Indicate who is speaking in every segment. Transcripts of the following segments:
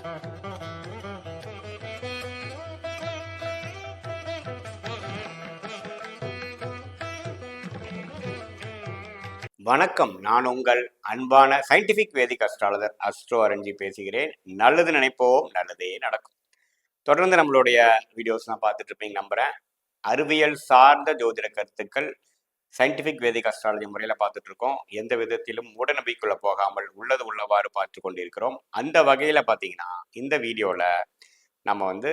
Speaker 1: வணக்கம். நான் உங்கள் அன்பான சயின்டிபிக் வேதிக் அஸ்ட்ராலஜர் அஸ்ட்ரோ அரஞ்சி பேசுகிறேன். நல்லது நினைப்போம் நல்லதே நடக்கும். தொடர்ந்து நம்மளுடைய வீடியோஸ் நான் பார்த்துட்டு இருப்பீங்க நம்புறேன். அறிவியல் சார்ந்த ஜோதிட கருத்துக்கள் சயின்டிஃபிக் வேதிக் அஸ்ட்ராலஜி முறையில் பார்த்துட்டு இருக்கோம் எந்த விதத்திலும் மூடநம்பிக்கைக்குள்ள போகாமல் உள்ளது உள்ளவாறு பார்த்து கொண்டிருக்கிறோம். அந்த வகையில் பார்த்தீங்கன்னா இந்த வீடியோவில் நம்ம வந்து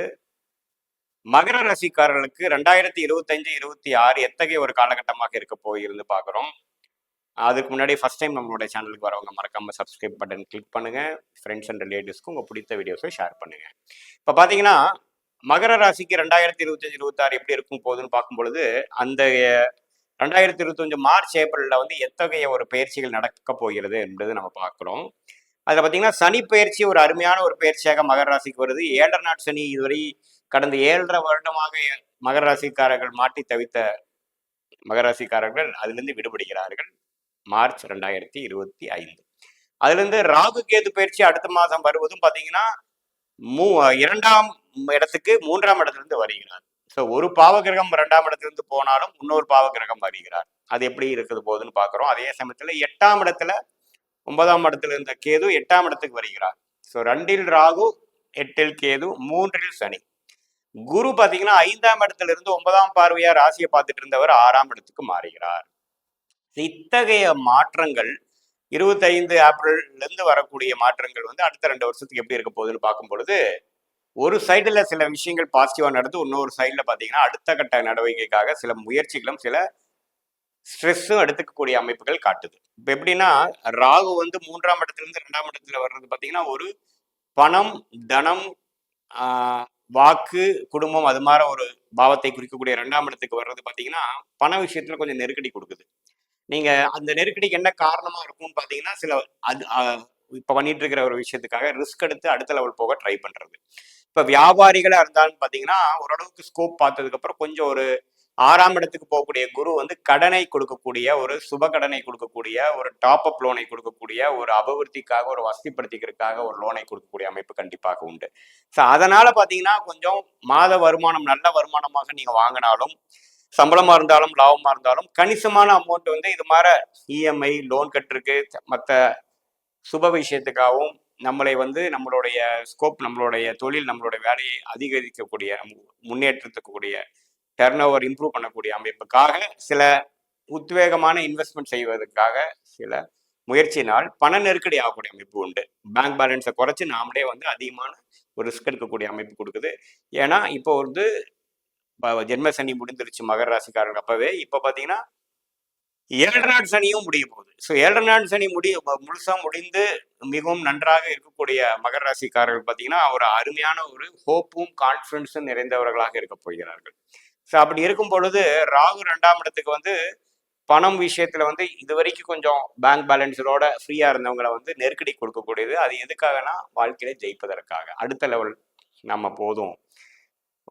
Speaker 1: மகர ரசிக்காரர்களுக்கு ரெண்டாயிரத்தி இருபத்தஞ்சு இருபத்தி ஆறு எத்தகைய ஒரு காலகட்டமாக இருக்க போயிருந்து பார்க்குறோம். அதுக்கு முன்னாடி ஃபஸ்ட் டைம் நம்மளுடைய சேனலுக்கு வரவங்க மறக்காம சப்ஸ்கிரைப் பட்டன் கிளிக் பண்ணுங்கள் ஃப்ரெண்ட்ஸ் அண்ட் ரிலேட்டிவ்ஸ்க்கு உங்கள் பிடித்த வீடியோஸை ஷேர் பண்ணுங்கள் இப்போ பார்த்தீங்கன்னா மகர ராசிக்கு ரெண்டாயிரத்தி இருபத்தஞ்சு இருபத்தாறு எப்படி இருக்கும் போகுதுன்னு பார்க்கும் பொழுது அந்த ரெண்டாயிரத்தி இருபத்தஞ்சு மார்ச் ஏப்ரலில் வந்து எத்தகைய ஒரு பயிற்சிகள் நடக்க போகிறது என்பது நம்ம பார்க்குறோம். அதில் பார்த்தீங்கன்னா சனி பயிற்சி ஒரு அருமையான ஒரு பயிற்சியாக மகர ராசிக்கு வருது. ஏழரை நாட் சனி இதுவரை கடந்த ஏழரை வருடமாக மகர ராசிக்காரர்கள் மாட்டி தவித்த மகர ராசிக்காரர்கள் அதிலிருந்து விடுபடுகிறார்கள். மார்ச் ரெண்டாயிரத்தி இருபத்தி ஐந்து. அதுலேருந்து ராகு கேது பயிற்சி அடுத்த மாதம் வருவதும் பார்த்தீங்கன்னா மூ இரண்டாம் இடத்துக்கு மூன்றாம் இடத்துலேருந்து வருகிறார். ஸோ ஒரு பாவகிரகம் இரண்டாம் இடத்திலிருந்து போனாலும் இன்னொரு பாவகிரகம் வருகிறார். அது எப்படி இருக்குது போகுதுன்னு பார்க்குறோம். அதே சமயத்தில் எட்டாம் இடத்துல ஒன்பதாம் இடத்துல இருந்த கேது எட்டாம் இடத்துக்கு வருகிறார். ஸோ ரெண்டில் ராகு எட்டில் கேது மூன்றில் சனி. குரு பார்த்தீங்கன்னா ஐந்தாம் இடத்துல இருந்து ஒன்பதாம் பார்வையா ராசியை பார்த்துட்டு இருந்தவர் ஆறாம் இடத்துக்கு மாறுகிறார். இத்தகைய மாற்றங்கள் இருபத்தைந்து ஏப்ரல்லேருந்து வரக்கூடிய மாற்றங்கள் வந்து அடுத்த ரெண்டு வருஷத்துக்கு எப்படி இருக்க போகுதுன்னு பார்க்கும் பொழுது ஒரு சைடில் சில விஷயங்கள் பாசிட்டிவாக நடந்து இன்னொரு சைடில் பார்த்தீங்கன்னா அடுத்த கட்ட நடவடிக்கைக்காக சில முயற்சிகளும் சில ஸ்ட்ரெஸ்ஸும் எடுத்துக்கக்கூடிய அமைப்புகள் காட்டுது. இப்போ எப்படின்னா ராகு வந்து மூன்றாம் இடத்துலேருந்து ரெண்டாம் இடத்துல வர்றது பார்த்தீங்கன்னா ஒரு பணம் தனம் வாக்கு குடும்பம் அது மாதிரி ஒரு பாவத்தை குறிக்கக்கூடிய ரெண்டாம் இடத்துக்கு வர்றது பார்த்தீங்கன்னா பண விஷயத்துல கொஞ்சம் நெருக்கடி கொடுக்குது. நீங்க அந்த நெருக்கடிக்கு என்ன காரணமா இருக்கும்னு பார்த்தீங்கன்னா சில அது இப்போ பண்ணிட்டு இருக்கிற ஒரு விஷயத்துக்காக ரிஸ்க் எடுத்து அடுத்த லெவல் போக ட்ரை பண்றது. இப்ப வியாபாரிகளா இருந்தாலும் பாத்தீங்கன்னா ஓரளவுக்கு ஸ்கோப் பார்த்ததுக்கு அப்புறம் கொஞ்சம் ஒரு ஆறாம் இடத்துக்கு போகக்கூடிய குரு வந்து கடனை கொடுக்கக்கூடிய ஒரு சுப கடனை கொடுக்கக்கூடிய ஒரு டாப் அப் லோனை கொடுக்கக்கூடிய ஒரு அபிவிருத்திக்காக ஒரு வசதிப்படுத்திக்கிறதுக்காக ஒரு லோனை கொடுக்கக்கூடிய அமைப்பு கண்டிப்பாக உண்டு. ஸோ அதனால பார்த்தீங்கன்னா கொஞ்சம் மாத வருமானம் நல்ல வருமானமாக நீங்க வாங்கினாலும் சம்பளமா இருந்தாலும் லாபமா இருந்தாலும் கணிசமான அமௌண்ட் வந்து இது மாதிரி இஎம்ஐ லோன் கட்டுருக்கு மற்ற சுப விஷயத்துக்காகவும் நம்மளை வந்து நம்மளுடைய ஸ்கோப் நம்மளுடைய தொழில் நம்மளுடைய வேலையை அதிகரிக்கக்கூடிய முன்னேற்றத்துக்கூடிய டர்ன் ஓவர் இம்ப்ரூவ் பண்ணக்கூடிய அமைப்புக்காக சில உத்வேகமான இன்வெஸ்ட்மெண்ட் செய்வதற்காக சில முயற்சியினால் பண நெருக்கடி ஆகக்கூடிய அமைப்பு உண்டு. பேங்க் பேலன்ஸை குறைச்சி நாமளே வந்து அதிகமான ஒரு ரிஸ்க் எடுக்கக்கூடிய அமைப்பு கொடுக்குது. ஏன்னா இப்போ வந்து ஜென்ம சனி முடிந்துருச்சு மகர ராசிக்காரங்க அப்பவே இப்போ பார்த்தீங்கன்னா ஏழரை சனியும் முடிய போகுது. ஸோ ஏழரை சனி முடிய முழுசாக முடிந்து மிகவும் நன்றாக இருக்கக்கூடிய மகர ராசிக்காரர்கள் பார்த்தீங்கன்னா ஒரு அருமையான ஒரு ஹோப்பும் கான்ஃபிடன்ஸும் நிறைந்தவர்களாக இருக்க போகிறார்கள். ஸோ அப்படி இருக்கும் பொழுது ராகு ரெண்டாம் இடத்துக்கு வந்து பணம் விஷயத்துல வந்து இது வரைக்கும் கொஞ்சம் பேங்க் பேலன்ஸோட ஃப்ரீயா இருந்தவங்களை வந்து நெருக்கடி கொடுக்கக்கூடியது. அது எதுக்காகனா வாழ்க்கையில ஜெயிப்பதற்காக. அடுத்த லெவல் நம்ம போதும்.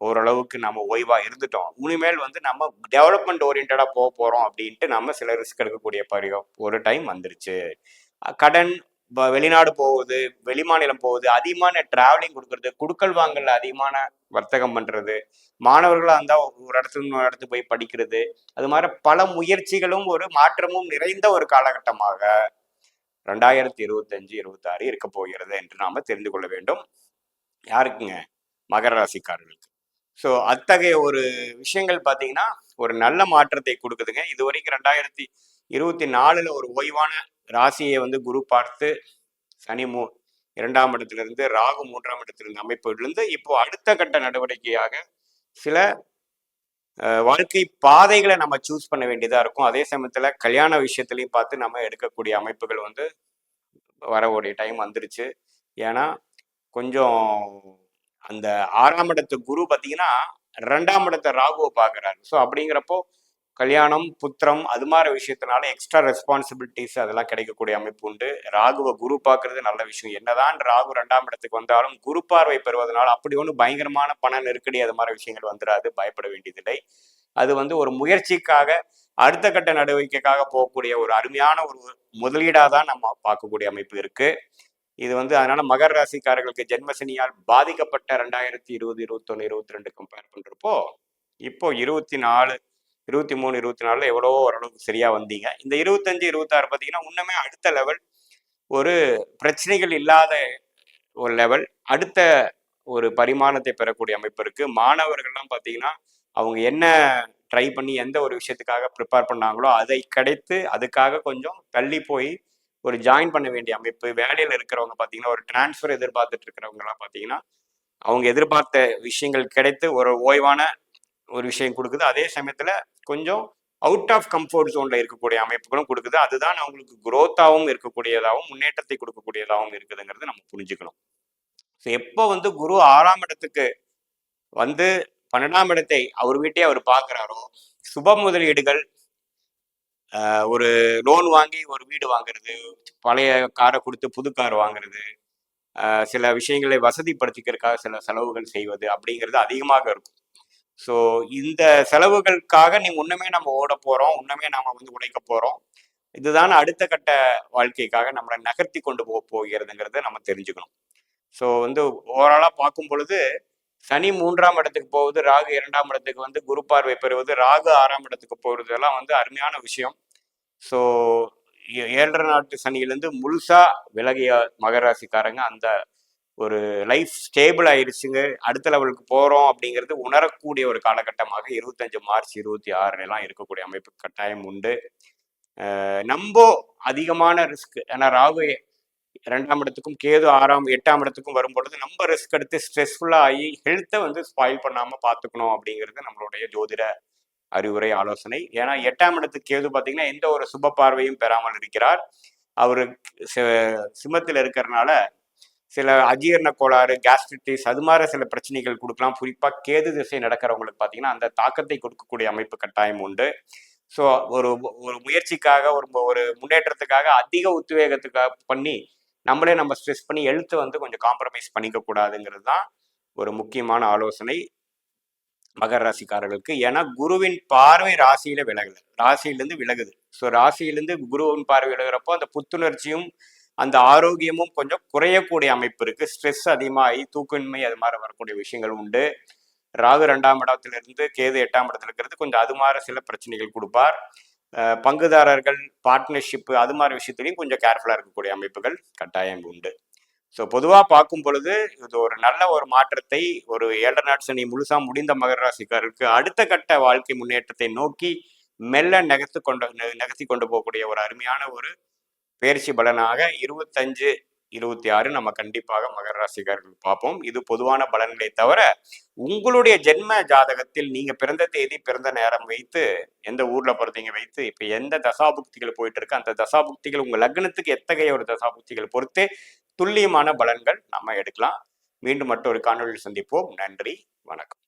Speaker 1: ஓரளவுக்கு நம்ம ஓய்வாக இருந்துட்டோம். இனிமேல் வந்து நம்ம டெவலப்மெண்ட் ஓரியன்டாக போக போகிறோம் அப்படின்ட்டு நம்ம சில ரிஸ்க் எடுக்கக்கூடிய பரிவம் ஒரு டைம் வந்துருச்சு. கடன் வெளிநாடு போகுது வெளிமாநிலம் போகுது அதிகமான டிராவலிங் கொடுக்கறது குடுக்கல் வாங்கல அதிகமான வர்த்தகம் பண்றது மாணவர்களாக இருந்தால் ஒரு இடத்துல இன்னொரு இடத்துக்கு போய் படிக்கிறது அது மாதிரி பல முயற்சிகளும் ஒரு மாற்றமும் நிறைந்த ஒரு காலகட்டமாக ரெண்டாயிரத்தி இருபத்தஞ்சு இருபத்தாறு இருக்க போகிறது என்று நாம தெரிந்து கொள்ள வேண்டும். யாருக்குங்க? மகர ராசிக்காரர்களுக்கு. ஸோ அத்தகைய ஒரு விஷயங்கள் பார்த்தீங்கன்னா ஒரு நல்ல மாற்றத்தை கொடுக்குதுங்க. இது வரைக்கும் ரெண்டாயிரத்தி இருபத்தி நாலுல ஒரு ஓய்வான ராசியை வந்து குரு பார்த்து சனி மூ இரண்டாம் இடத்திலிருந்து ராகு மூன்றாம் இடத்திலிருந்து அமைப்பிலிருந்து இப்போ அடுத்த கட்ட நடவடிக்கையாக சில வாழ்க்கை பாதைகளை நம்ம சூஸ் பண்ண வேண்டியதாக இருக்கும். அதே சமயத்தில் கல்யாண விஷயத்துலையும் பார்த்து நம்ம எடுக்கக்கூடிய அமைப்புகள் வந்து வரக்கூடிய டைம் வந்துருச்சு. ஏன்னா கொஞ்சம் அந்த ஆறாம் இடத்து குரு பார்த்தீங்கன்னா ரெண்டாம் இடத்த ராகுவை பார்க்குறாரு. ஸோ அப்படிங்கிறப்போ கல்யாணம் புத்திரம் அது மாதிரி விஷயத்தினால எக்ஸ்ட்ரா ரெஸ்பான்சிபிலிட்டிஸ் அதெல்லாம் கிடைக்கக்கூடிய அமைப்பு உண்டு. ராகுவை குரு பார்க்கறது நல்ல விஷயம். என்னதான் ராகு ரெண்டாம் இடத்துக்கு வந்தாலும் குரு பார்வை பெறுவதனால அப்படி ஒன்று பயங்கரமான பண நெருக்கடி அது மாதிரி விஷயங்கள் வந்துடாது பயப்பட வேண்டியதில்லை. அது வந்து ஒரு முயற்சிக்காக அடுத்த கட்ட நடவடிக்கைக்காக போகக்கூடிய ஒரு அருமையான ஒரு முதலீடாக தான் நம்ம பார்க்கக்கூடிய அமைப்பு இருக்குது இது வந்து அதனால மகர ராசிக்காரர்களுக்கு ஜென்மசனியால் பாதிக்கப்பட்ட ரெண்டாயிரத்தி இருபது இருபத்தொன்னு இருபத்தி ரெண்டு கம்பேர் பண்றப்போ இப்போ இருபத்தி நாலு இருபத்தி மூணு இருபத்தி நாலுல எவ்வளவோ ஓரளவுக்கு சரியா வந்தீங்க. இந்த இருபத்தஞ்சு இருபத்தாறு பார்த்தீங்கன்னா இன்னுமே அடுத்த லெவல் ஒரு பிரச்சனைகள் இல்லாத ஒரு லெவல் அடுத்த ஒரு பரிமாணத்தை பெறக்கூடிய அமைப்பு இருக்கு. மாணவர்கள்லாம் பார்த்தீங்கன்னா அவங்க என்ன ட்ரை பண்ணி எந்த ஒரு விஷயத்துக்காக ப்ரிப்பேர் பண்ணாங்களோ அதை கிடைத்து அதுக்காக கொஞ்சம் தள்ளி போய் ஒரு ஜாயின் பண்ண வேண்டிய அமைப்பு வேலையில் இருக்கிறவங்க பார்த்தீங்கன்னா ஒரு டிரான்ஸ்ஃபர் எதிர்பார்த்துட்டு இருக்கிறவங்கலாம் பார்த்தீங்கன்னா அவங்க எதிர்பார்த்த விஷயங்கள் கிடைத்து ஒரு ஓய்வான ஒரு விஷயம் கொடுக்குது. அதே சமயத்தில் கொஞ்சம் அவுட் ஆஃப் கம்ஃபர்ட் ஜோனில் இருக்கக்கூடிய அமைப்புகளும் கொடுக்குது. அதுதான் அவங்களுக்கு குரோத்தாகவும் இருக்கக்கூடியதாகவும் முன்னேற்றத்தை கொடுக்கக்கூடியதாகவும் இருக்குதுங்கிறது நம்ம புரிஞ்சுக்கணும். ஸோ எப்போ வந்து குரு ஆறாம் இடத்துக்கு வந்து பன்னெண்டாம் இடத்தை அவர் வீட்டே அவர் பார்க்குறாரோ சுப முதலீடுகள் ஒரு லோன் வாங்கி ஒரு வீடு வாங்குறது பழைய காரை கொடுத்து புது கார் வாங்குறது சில விஷயங்களை வசதிப்படுத்திக்கிறதுக்காக சில செலவுகள் செய்வது அப்படிங்கிறது அதிகமாக இருக்கும். ஸோ இந்த செலவுகளுக்காக நீ உண்மையே நம்ம ஓட போகிறோம் உண்மையே நம்ம வந்து உழைக்க போகிறோம் இதுதான் அடுத்த கட்ட வாழ்க்கைக்காக நம்மளை நகர்த்தி கொண்டு போக போகிறதுங்கிறத நம்ம தெரிஞ்சுக்கணும். ஸோ வந்து ஓவராலாக பார்க்கும் பொழுது சனி மூன்றாம் இடத்துக்கு போவது ராகு இரண்டாம் இடத்துக்கு வந்து குரு பார்வை பெறுவது ராகு ஆறாம் இடத்துக்கு போகிறது எல்லாம் வந்து அருமையான விஷயம். ஸோ ஏழரை நாட்டு சனியிலேருந்து முழுசா விலகிய மகராசிக்காரங்க அந்த ஒரு லைஃப் ஸ்டேபிள் ஆயிடுச்சுங்க. அடுத்த லெவலுக்கு போகிறோம் அப்படிங்கிறது உணரக்கூடிய ஒரு காலகட்டமாக இருபத்தஞ்சு மார்ச் இருபத்தி ஆறுலாம் இருக்கக்கூடிய அமைப்பு கட்டாயம் உண்டு. நம்ம அதிகமான ரிஸ்க் ஏன்னா ராகு ரெண்டாம் இடத்துக்கும் கேது ஆறாம் எட்டாம் இடத்துக்கும் வரும்பொழுது நம்ம ரிஸ்க் எடுத்து ஸ்ட்ரெஸ்ஃபுல்லாக ஆகி ஹெல்த்தை வந்து ஸ்பாயில் பண்ணாமல் பார்த்துக்கணும் அப்படிங்கிறது நம்மளுடைய ஜோதிட அறிவுரை ஆலோசனை. ஏன்னா எட்டாம் இடத்துக்கு கேது பார்த்தீங்கன்னா எந்த ஒரு சுப பார்வையும் பெறாமல் இருக்கிறார். அவர் சிம்மத்தில் இருக்கிறனால சில அஜீரண கோளாறு கேஸ்ட்ரிட்டிஸ் அது மாதிரி சில பிரச்சனைகள் கொடுக்கலாம். குறிப்பாக கேது திசை நடக்கிறவங்களுக்கு பார்த்தீங்கன்னா அந்த தாக்கத்தை கொடுக்கக்கூடிய அமைப்பு கட்டாயம் உண்டு. ஸோ ஒரு ஒரு முயற்சிக்காக ஒரு ஒரு முன்னேற்றத்துக்காக அதிக உத்வேகத்துக்காக பண்ணி நம்மளே நம்ம ஸ்ட்ரெஸ் பண்ணி எழுத்து வந்து கொஞ்சம் காம்ப்ரமைஸ் பண்ணிக்க கூடாதுங்கிறது தான் ஒரு முக்கியமான ஆலோசனை மகர ராசிக்காரர்களுக்கு. ஏன்னா குருவின் பார்வை ராசியில விலகல ராசியிலேருந்து விலகுது. ஸோ ராசியிலேருந்து குருவின் பார்வை விலகிறப்போ அந்த புத்துணர்ச்சியும் அந்த ஆரோக்கியமும் கொஞ்சம் குறையக்கூடிய அமைப்பு இருக்கு. ஸ்ட்ரெஸ் அதிகமாகி தூக்கின்மை அது மாதிரி வரக்கூடிய விஷயங்கள் உண்டு. ராகு ரெண்டாம் இடத்துல இருந்து கேது எட்டாம் இடத்துல இருக்கிறது கொஞ்சம் அது மாதிரி சில பிரச்சனைகள் கொடுப்பார். பங்குதாரர்கள் பார்ட்னர்ஷிப் அது மாதிரி விஷயத்துலையும் கொஞ்சம் கேர்ஃபுல்லாக இருக்கக்கூடிய அமைப்புகள் கட்டாயம் உண்டு. ஸோ பொதுவாக பார்க்கும் பொழுது இது ஒரு நல்ல ஒரு மாற்றத்தை ஒரு ஏழரை நாட் சனி முழுசாக முடிந்த மகர ராசிக்காரருக்கு அடுத்த கட்ட வாழ்க்கை முன்னேற்றத்தை நோக்கி மெல்ல நகர்த்து கொண்டு நகர்த்தி கொண்டு போகக்கூடிய ஒரு அருமையான ஒரு பயிற்சி பலனாக இருபத்தஞ்சு இருபத்தி ஆறு நம்ம கண்டிப்பாக மகர ராசிக்காரர்கள் பார்ப்போம். இது பொதுவான பலன்களை தவிர உங்களுடைய ஜென்ம ஜாதகத்தில் நீங்க பிறந்த தேதி பிறந்த நேரம் வைத்து எந்த ஊர்ல பிறந்தீங்க வைத்து இப்ப எந்த தசாபுக்திகள் போயிட்டு இருக்கு அந்த தசாபுக்திகள் உங்க லக்னத்துக்கு எத்தகைய ஒரு தசாபுக்திகள் பொறுத்து துல்லியமான பலன்கள் நம்ம எடுக்கலாம். மீண்டும் மற்றொரு காணொலியில் சந்திப்போம். நன்றி வணக்கம்.